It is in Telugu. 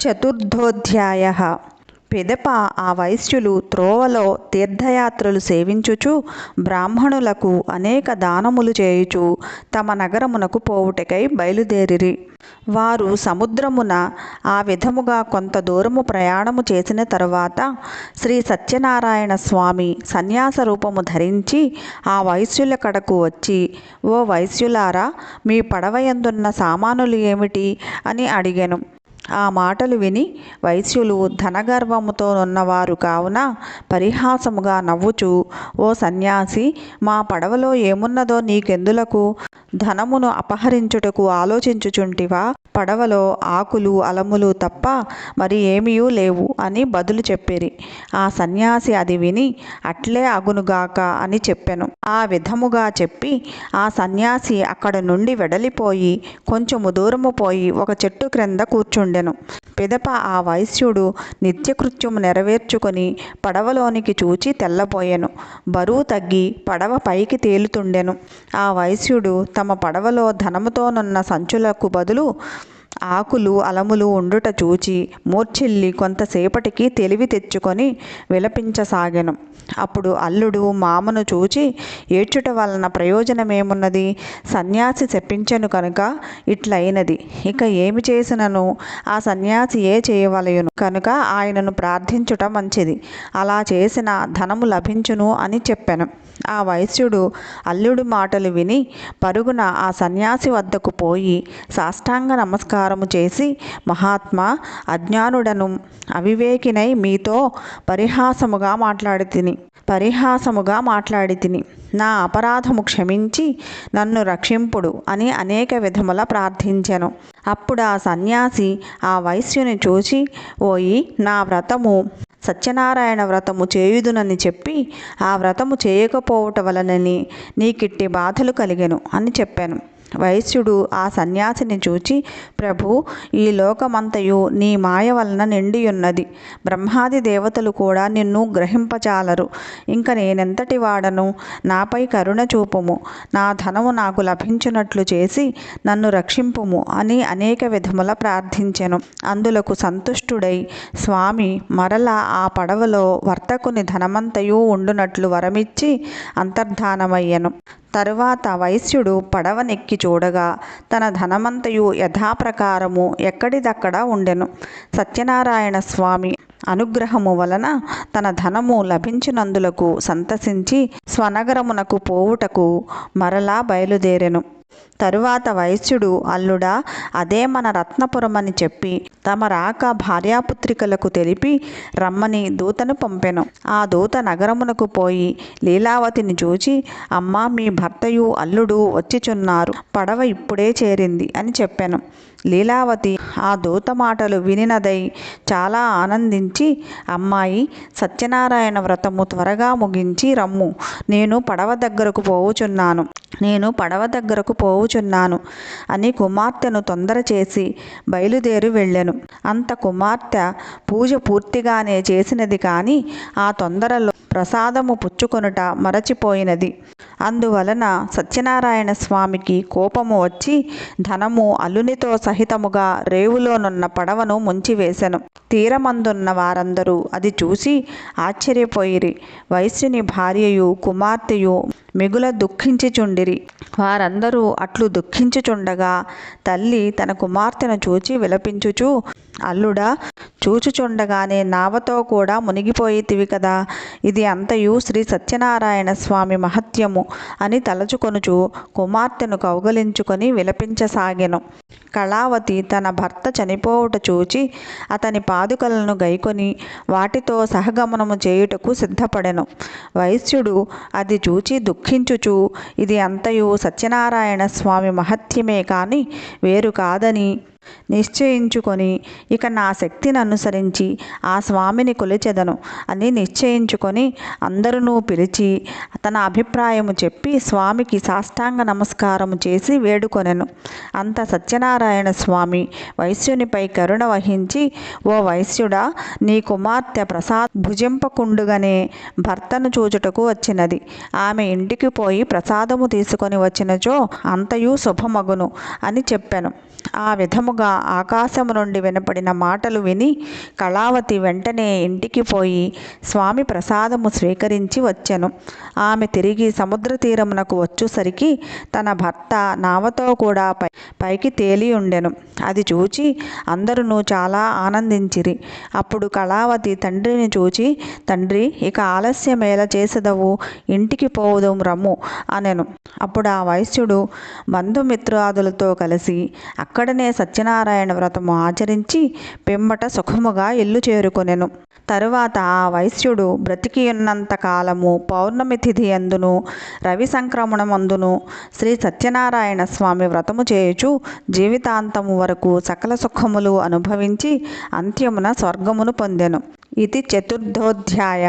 చతుర్థోధ్యాయ. పిదప ఆ వైశ్యులు త్రోవలో తీర్థయాత్రలు సేవించుచు బ్రాహ్మణులకు అనేక దానములు చేయుచు తమ నగరమునకు పోవుటకై బయలుదేరిరి. వారు సముద్రమున ఆ విధముగా కొంత దూరము ప్రయాణము చేసిన తరువాత శ్రీ సత్యనారాయణ స్వామి సన్యాస రూపము ధరించి ఆ వైశ్యుల కడకు వచ్చి ఓ వైశ్యులారా మీ పడవయందున్న సామానులు ఏమిటి? అని అడిగాను. ఆ మాటలు విని వైశ్యులు ధనగర్వముతో ఉన్నవారు కావున పరిహాసముగా నవ్వుచూ ఓ సన్యాసి మా పడవలో ఏమున్నదో నీకెందులకు? ధనమును అపహరించుటకు ఆలోచించుచుంటివా? పడవలో ఆకులు అలములు తప్ప మరి ఏమీయూ లేవు అని బదులు చెప్పిరి. ఆ సన్యాసి అది విని అట్లే అగునుగాక అని చెప్పెను. ఆ విధముగా చెప్పి ఆ సన్యాసి అక్కడ నుండి వెడలిపోయి కొంచెము దూరము పోయి ఒక చెట్టు క్రింద కూర్చుండెను. పిదప ఆ వైశ్యుడు నిత్యకృత్యము నెరవేర్చుకొని పడవలోనికి చూచి తెల్లబోయెను. బరువు తగ్గి పడవ పైకి తేలుతుండెను. ఆ వైశ్యుడు తమ పడవలో ధనముతోనున్న సంచులకు బదులు ఆకులు అలములు ఉండుట చూచి మూర్ఛిల్లి కొంతసేపటికి తెలివి తెచ్చుకొని విలపించసాగెను. అప్పుడు అల్లుడు మామను చూచి ఏడ్చుట వలన ప్రయోజనమేమున్నది? సన్యాసి చెప్పించెను కనుక ఇట్లయినది. ఇక ఏమి చేసినను? ఆ సన్యాసి ఏ చేయవలయును కనుక ఆయనను ప్రార్థించుట మంచిది. అలా చేసిన ధనము లభించును అని చెప్పాను. ఆ వైశ్యుడు అల్లుడు మాటలు విని పరుగున ఆ సన్యాసి వద్దకు పోయి సాష్టాంగ నమస్కారం నమస్కారము చేసి మహాత్మా అజ్ఞానుడను అవివేకినై మీతో పరిహాసముగా మాట్లాడి తిని పరిహాసముగా మాట్లాడి తిని నా అపరాధము క్షమించి నన్ను రక్షింపుడు అని అనేక విధముల ప్రార్థించెను. అప్పుడు ఆ సన్యాసి ఆ వైశ్యుని చూచి ఓయి నా వ్రతము సత్యనారాయణ వ్రతము చేయుదునని చెప్పి ఆ వ్రతము చేయకపోవట వలనని నీకిట్టి బాధలు కలిగెను అని చెప్పాను. వైశ్యుడు ఆ సన్యాసిని చూచి ప్రభు ఈ లోకమంతయు నీ మాయ వలన నిండియున్నది. బ్రహ్మాది దేవతలు కూడా నిన్ను గ్రహింపచాలరు ఇంక నేనెంతటి వాడను? నాపై కరుణ చూపుము. నా ధనము నాకు లభించినట్లు చేసి నన్ను రక్షింపుము అని అనేక విధముల ప్రార్థించెను. అందులకు సంతుష్టుడై స్వామి మరలా ఆ పడవలో వర్తకుని ధనమంతయు ఉండునట్లు వరమిచ్చి అంతర్ధానమయ్యను. తరువాత వైశ్యుడు పడవనెక్కి చూడగా తన ధనమంతయు యథాప్రకారము ఎక్కడిదక్కడ ఉండెను. సత్యనారాయణ స్వామి అనుగ్రహము వలన తన ధనము లభించినందులకు సంతసించి స్వనగరమునకు పోవుటకు మరలా బయలుదేరెను. తరువాత వైశ్యుడు అల్లుడా అదే మన రత్నపురమని చెప్పి తమ రాక భార్యాపుత్రికలకు తెలిపి రమ్మని దూతను పంపెను. ఆ దూత నగరమునకు పోయి లీలావతిని చూచి అమ్మా మీ భర్తయు అల్లుడు వచ్చిచున్నారు. పడవ ఇప్పుడే చేరింది అని చెప్పాను. లీలావతి ఆ దూత మాటలు వినినదై చాలా ఆనందించి అమ్మాయి సత్యనారాయణ వ్రతము త్వరగా ముగించి రమ్ము. నేను పడవ దగ్గరకు పోవుచున్నాను. నేను పడవ దగ్గరకు పోవుచున్నాను. అని కుమార్తెను తొందర చేసి బయలుదేరి వెళ్ళెను. అంత కుమార్తె పూజ పూర్తిగానే చేసినది కానీ ఆ తొందరలో ప్రసాదము పుచ్చుకొనుట మరచిపోయినది. అందువలన సత్యనారాయణ స్వామికి కోపము వచ్చి ధనము అలునితో సహితముగా రేవులోనున్న పడవను ముంచివేశను తీరమందున్న వారందరూ అది చూసి ఆశ్చర్యపోయిరి. వైశ్యుని భార్యయు కుమార్తెయు మిగుల దుఃఖించుచుండిరి. వారందరూ అట్లు దుఃఖించుచుండగా తల్లి తన కుమార్తెను చూచి విలపించుచు అల్లుడా చూచుచుండగానే నావతో కూడా మునిగిపోయితివి కదా. ఇది అంతయు శ్రీ సత్యనారాయణ స్వామి మహత్యము అని తలచుకొనుచు కుమార్తెను కౌగలించుకొని విలపించసాగెను. కళావతి తన భర్త చనిపోవుట చూచి అతని పాదుకలను గైకొని వాటితో సహగమనము చేయుటకు సిద్ధపడెను. వైశ్యుడు అది చూచి దుఃఖించుచు ఇది అంతయు సత్యనారాయణ స్వామి మహత్యమే కాని వేరు కాదని నిశ్చయించుకొని ఇక నా శక్తిని అనుసరించి ఆ స్వామిని కొలిచెదను. అని నిశ్చయించుకొని అందరూ పిలిచి తన అభిప్రాయము చెప్పి స్వామికి సాష్టాంగ నమస్కారము చేసి వేడుకొనెను. అంత సత్యనారాయణ స్వామి వైశ్యునిపై కరుణ వహించి ఓ వైశ్యుడా నీ కుమార్తె ప్రసాద్ భుజింపకుండుగానే భర్తను చూచుటకు వచ్చినది. ఆమె ఇంటికి పోయి ప్రసాదము తీసుకొని వచ్చినచో అంతయు శుభమగును అని చెప్పాను. ఆ విధము సుఖముగా ఆకాశము నుండి వినపడిన మాటలు విని కళావతి వెంటనే ఇంటికి పోయి స్వామి ప్రసాదము స్వీకరించి వచ్చెను. ఆమె తిరిగి సముద్ర తీరమునకు వచ్చుసరికి తన భర్త నావతో కూడా పై పైకి తేలి ఉండెను. అది చూచి అందరూ చాలా ఆనందించిరి. అప్పుడు కళావతి తండ్రిని చూచి తండ్రి ఇక ఆలస్యమేలా చేసెదవు? ఇంటికి పోవుదం రమ్ము అనెను. అప్పుడు ఆ వైశ్యుడు బంధుమిత్రాదులతో కలిసి అక్కడనే సత్య సత్యనారాయణ వ్రతము ఆచరించి పిమ్మట సుఖముగా ఇల్లు చేరుకొనెను. తరువాత ఆ వైశ్యుడు బ్రతికియున్నంత కాలము పౌర్ణమి తిథి అందును రవి సంక్రమణమందును శ్రీ సత్యనారాయణ స్వామి వ్రతము చేయుచు జీవితాంతము వరకు సకల సుఖములు అనుభవించి అంత్యమున స్వర్గమును పొందెను. ఇది చతుర్థోధ్యాయ.